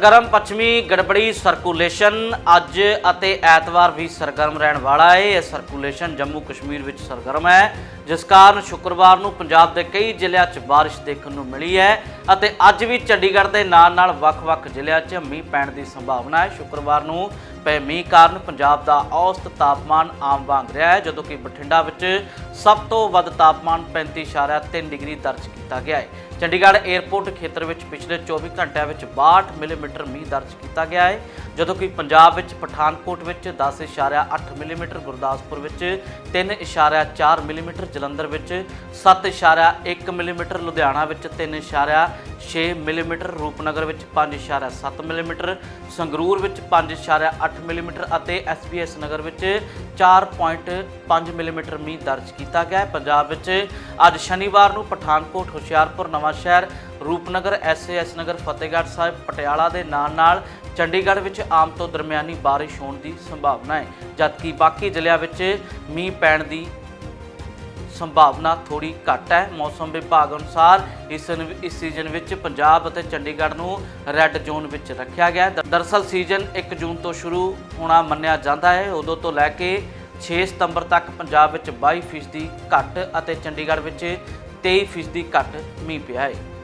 ਸਰਗਰਮ ਪੱਛਮੀ ਗੜਬੜੀ ਸਰਕੂਲੇਸ਼ਨ ਅੱਜ ਅਤੇ ਐਤਵਾਰ ਵੀ ਸਰਗਰਮ ਰਹਿਣ ਵਾਲਾ ਹੈ ਇਹ ਸਰਕੂਲੇਸ਼ਨ ਜੰਮੂ ਕਸ਼ਮੀਰ ਵਿੱਚ ਸਰਗਰਮ ਹੈ। ਜਿਸ ਕਾਰਨ ਸ਼ੁੱਕਰਵਾਰ ਨੂੰ ਪੰਜਾਬ ਦੇ ਕਈ ਜ਼ਿਲ੍ਹਿਆਂ 'ਚ ਬਾਰਿਸ਼ ਦੇਖਣ ਨੂੰ ਮਿਲੀ ਹੈ ਅਤੇ ਅੱਜ ਵੀ ਚੰਡੀਗੜ੍ਹ ਦੇ ਨਾਲ-ਨਾਲ ਵੱਖ-ਵੱਖ ਜ਼ਿਲ੍ਹਿਆਂ 'ਚ ਮੀਂਹ ਪੈਣ ਦੀ ਸੰਭਾਵਨਾ ਹੈ। ਸ਼ੁੱਕਰਵਾਰ ਨੂੰ ਪਏ ਮੀਂਹ ਕਾਰਨ ਪੰਜਾਬ ਦਾ ਔਸਤ ਤਾਪਮਾਨ ਆਮ ਵਾਂਗ ਰਿਹਾ ਹੈ, ਜਦੋਂ ਕਿ ਬਠਿੰਡਾ ਵਿੱਚ ਸਭ ਤੋਂ ਵੱਧ ਤਾਪਮਾਨ 35.3 ਡਿਗਰੀ ਦਰਜ ਕੀਤਾ ਗਿਆ ਹੈ। ਚੰਡੀਗੜ੍ਹ 에ਅਰਪੋਰਟ ਖੇਤਰ ਵਿੱਚ ਪਿਛਲੇ 24 ਘੰਟਿਆਂ ਵਿੱਚ 62 ਮਿਲੀਮੀਟਰ ਮੀਂਹ ਦਰਜ ਕੀਤਾ ਗਿਆ ਹੈ, ਜਦੋਂ ਕਿ ਪੰਜਾਬ ਵਿੱਚ ਪਠਾਨਕੋਟ ਵਿੱਚ 10.8 ਮਿਲੀਮੀਟਰ, ਗੁਰਦਾਸਪੁਰ ਵਿੱਚ 3.4 ਮਿਲੀਮੀਟਰ ਜਲੰਧਰ ਵਿੱਚ 7.1 ਮਿਲੀਮੀਟਰ, ਲੁਧਿਆਣਾ ਵਿੱਚ 3.6 ਮਿਲੀਮੀਟਰ, ਰੂਪਨਗਰ ਵਿੱਚ 5.7 ਮਿਲੀਮੀਟਰ, ਸੰਗਰੂਰ ਵਿੱਚ 5.8 ਮਿਲੀਮੀਟਰ ਅਤੇ ਐਸਬੀਐਸ ਨਗਰ ਵਿੱਚ 4.5 ਮਿਲੀਮੀਟਰ ਮੀਂਹ ਦਰਜ ਕੀਤਾ ਗਿਆ ਪੰਜਾਬ ਵਿੱਚ ਅੱਜ ਸ਼ਨੀਵਾਰ ਨੂੰ Pathankot, Hoshiarpur, Nawan Shahar, Rupnagar S A S Nagar, Fatehgarh Sahib, Patiala ਦੇ ਨਾਲ-ਨਾਲ ਚੰਡੀਗੜ੍ਹ ਵਿੱਚ ਆਮ ਤੋਂ ਦਰਮਿਆਨੀ ਬਾਰਿਸ਼ ਹੋਣ ਦੀ ਸੰਭਾਵਨਾ ਹੈ। ਜਦਕਿ ਬਾਕੀ ਜ਼ਿਲ੍ਹਿਆਂ ਵਿੱਚ ਮੀਂਹ ਪੈਣ ਦੀ ਸੰਭਾਵਨਾ ਥੋੜੀ ਘੱਟ ਹੈ। ਮੌਸਮ ਵਿਭਾਗ ਅਨੁਸਾਰ ਇਸ ਇਸ ਸੀਜ਼ਨ ਵਿੱਚ ਪੰਜਾਬ ਅਤੇ ਚੰਡੀਗੜ੍ਹ ਨੂੰ ਰੈੱਡ ਜ਼ੋਨ ਵਿੱਚ ਰੱਖਿਆ ਗਿਆ ਹੈ। ਦ- ਦਰਅਸਲ ਸੀਜ਼ਨ 1 ਜੂਨ ਤੋਂ ਸ਼ੁਰੂ ਹੋਣਾ ਮੰਨਿਆ ਜਾਂਦਾ ਹੈ। ਉਦੋਂ ਤੋਂ ਲੈ ਕੇ 6 ਸਤੰਬਰ ਤੱਕ ਪੰਜਾਬ ਵਿੱਚ 22% ਘੱਟ ਅਤੇ ਚੰਡੀਗੜ੍ਹ ਵਿੱਚ 23% ਘੱਟ ਮੀਂਹ ਪਿਆ ਹੈ।